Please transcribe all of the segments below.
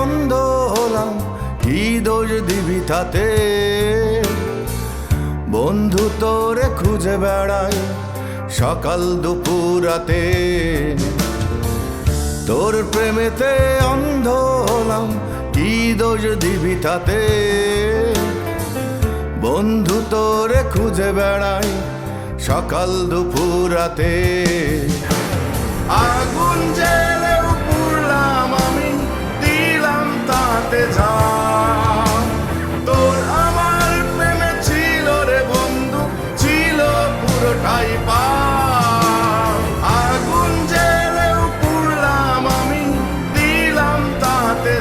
অন্ধ হলাম, কি দোষ দিবি তাতে? বন্ধু তোরে খুঁজে বেড়াই সকাল দুপুর রাতে। তোর প্রেমেতে অন্ধ হলাম, কি দোষ দিবি তাতে? বন্ধু তোরে খুঁজে বেড়াই সকাল দুপুর রাতে। আগুন জেলেও আগুন আমি, দিলাম তাতে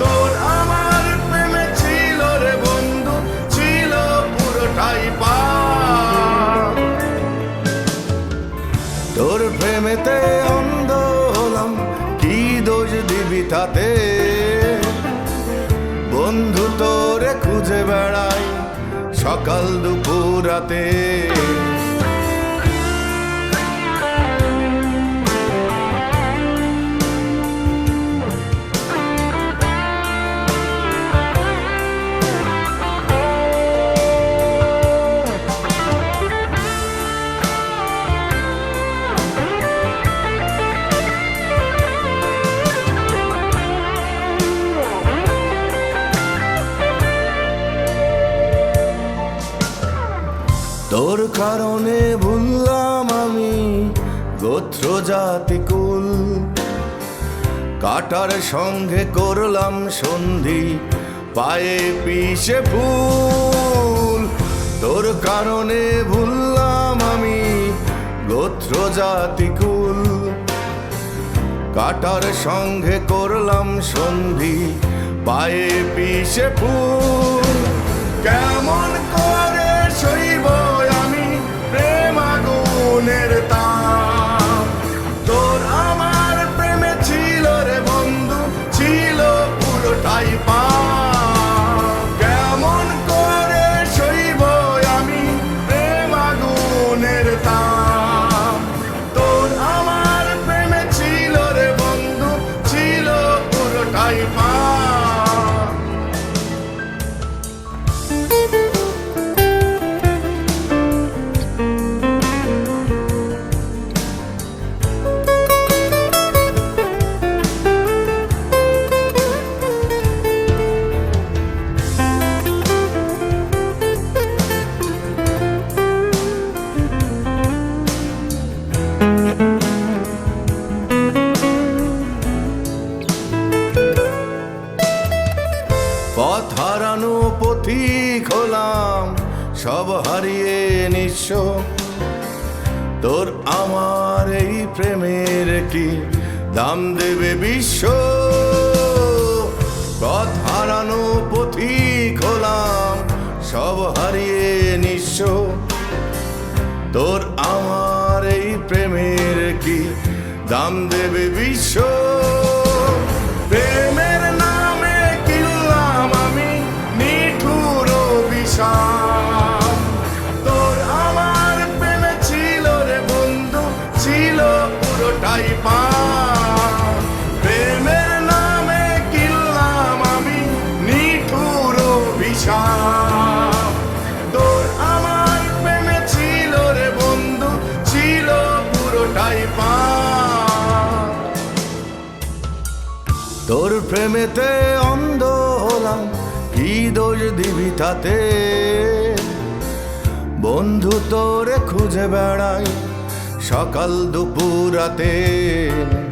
তোর আমার ছিল রে বন্ধু, ছিল পুরোটাই পা। তোর কি দোষ দিবি তাতে? বন্ধু তোরে খুঁজে বেড়াই, সকাল দুপুর রাতে তোর কারণে ভুললাম আমি গোত্র জাতি কুল। কাটার সঙ্গে করলাম সন্ধি, পায়ে পিছে ফুল। তোর কারণে ভুললাম আমি গোত্র জাতি কুল। কাটার সঙ্গে করলাম সন্ধি, পায়ে পিছে ফুল। কেমন করে সব হারিয়ে নিঃস্ব। তোর আমার এই প্রেমের কি দাম দেবে বিশ্ব? পথ হারানো পথিক হলাম, সব হারিয়ে নিঃস্ব। তোর আমার এই প্রেমের কি দাম দেবে বিশ্ব? তোর প্রেমেতে অন্ধ হলাম, কি দোষ দিবি তাতে? বন্ধু তোরে খুঁজে বেড়াই সকাল দুপুরাতে রাতে।